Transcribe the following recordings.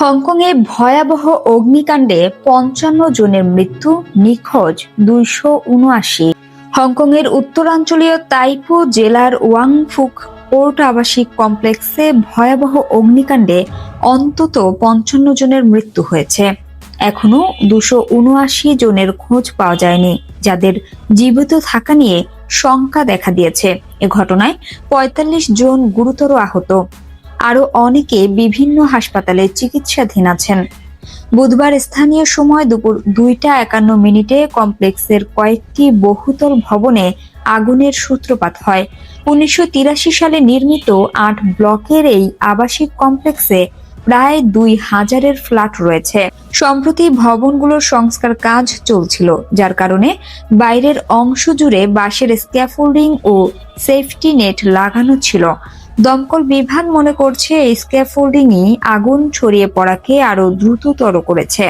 হংকংয়ে ভয়াবহ অগ্নিকাণ্ডে পঞ্চান্ন জনের মৃত্যু নিখোঁজ দুইশো উনআশি। হংকংয়ের উত্তরাঞ্চলীয় তাইপো জেলার ওয়াংফুক পোর্ট আবাসিক কমপ্লেক্সে ভয়াবহ অগ্নিকাণ্ডে অন্তত পঞ্চান্ন জনের মৃত্যু হয়েছে। এখনও দুশো উনআশি জনের খোঁজ পাওয়া যায়নি, যাদের জীবিত থাকা নিয়ে শঙ্কা দেখা দিয়েছে। এ ঘটনায় পঁয়তাল্লিশ জন গুরুতর আহত। আরও অনেকে বিভিন্ন হাসপাতালে চিকিৎসাধীন আছেন। বুধবার স্থানীয় সময় দুপুর দুইটা একান্ন মিনিটে কমপ্লেক্সের কয়েকটি বহুতল ভবনে আগুনের সূত্রপাত হয়। উনিশশো তিরাশি সালে নির্মিত আট ব্লকের এই আবাসিক কমপ্লেক্সে প্রায় দুই হাজারের ফ্ল্যাট রয়েছে। সম্প্রতি ভবনগুলোর সংস্কার কাজ চলছিল, যার কারণে বাইরের অংশ জুড়ে বাঁশের স্ক্যাফোল্ডিং ও সেফটি নেট লাগানো ছিল। দমকল বিভাগ মনে করছে স্ক্যাফোল্ডিংই আগুন ছড়িয়ে পড়াকে আরও দ্রুততর করেছে।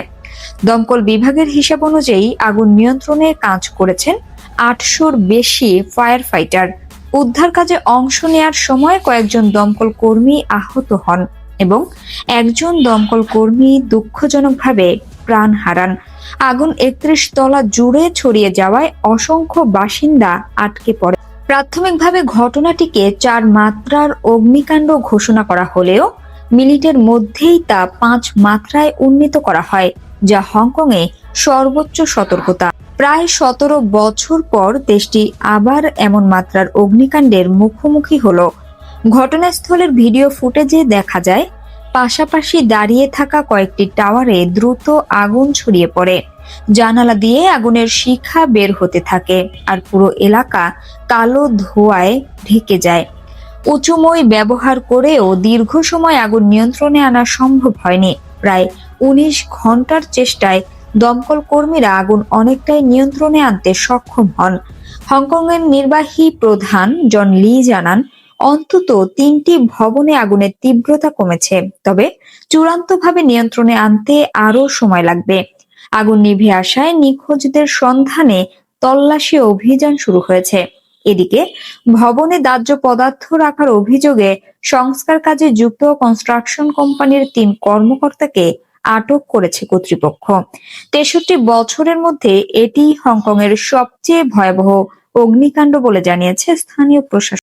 দমকল বিভাগের হিসাব অনুযায়ী আগুন নিয়ন্ত্রণে কাজ করেছেন আটশোর বেশি ফায়ার ফাইটার উদ্ধার কাজে অংশ নেয়ার সময় কয়েকজন দমকল কর্মী আহত হন এবং একজন দমকল কর্মী দুঃখজনকভাবে প্রাণ হারান। আগুন একত্রিশ তলা জুড়ে ছড়িয়ে যাওয়ায় অসংখ্য বাসিন্দা আটকে পড়ে। প্রাথমিকভাবে ঘটনাটিকে চার মাত্রার অগ্নিকাণ্ড ঘোষণা করা হলেও মিনিটের মধ্যেই তা পাঁচ মাত্রায় উন্নীত করা হয়, যা হংকংয়ে সর্বোচ্চ সতর্কতা। প্রায় সতেরো বছর পর দেশটি আবার এমন মাত্রার অগ্নিকাণ্ডের মুখোমুখি হল। ঘটনাস্থলের ভিডিও ফুটেজে দেখা যায় পাশাপাশি দাঁড়িয়ে থাকা কয়েকটি টাওয়ারে দ্রুত আগুন ছড়িয়ে পড়ে। জানালা দিয়ে আগুনের শিখা বের হতে থাকে আর পুরো এলাকা কালো ধোঁয়ায় ঢেকে যায়। উঁচুময় ব্যবহার করেও দীর্ঘ সময় আগুন নিয়ন্ত্রণে আনা সম্ভব হয়নি। প্রায় উনিশ ঘণ্টার চেষ্টায় দমকল কর্মীরা আগুন অনেকটাই নিয়ন্ত্রণে আনতে সক্ষম হন। হংকংয়ের নির্বাহী প্রধান জন লি জানান অন্তত তিনটি ভবনে আগুনের তীব্রতা কমেছে। তবে চূড়ান্তভাবে নিয়ন্ত্রণে আনতে আরও সময় লাগবে। আগুন নিভে আসায় নিখোঁজদের সন্ধানে তল্লাশি অভিযান শুরু হয়েছে। এদিকে ভবনে দাহ্য পদার্থ রাখার অভিযোগে সংস্কার কাজে যুক্ত কনস্ট্রাকশন কোম্পানির তিন কর্মকর্তাকে আটক করেছে কর্তৃপক্ষ। তেষট্টি বছরের মধ্যে এটি হংকং এর সবচেয়ে ভয়াবহ অগ্নিকাণ্ড বলে জানিয়েছে স্থানীয় প্রশাসন।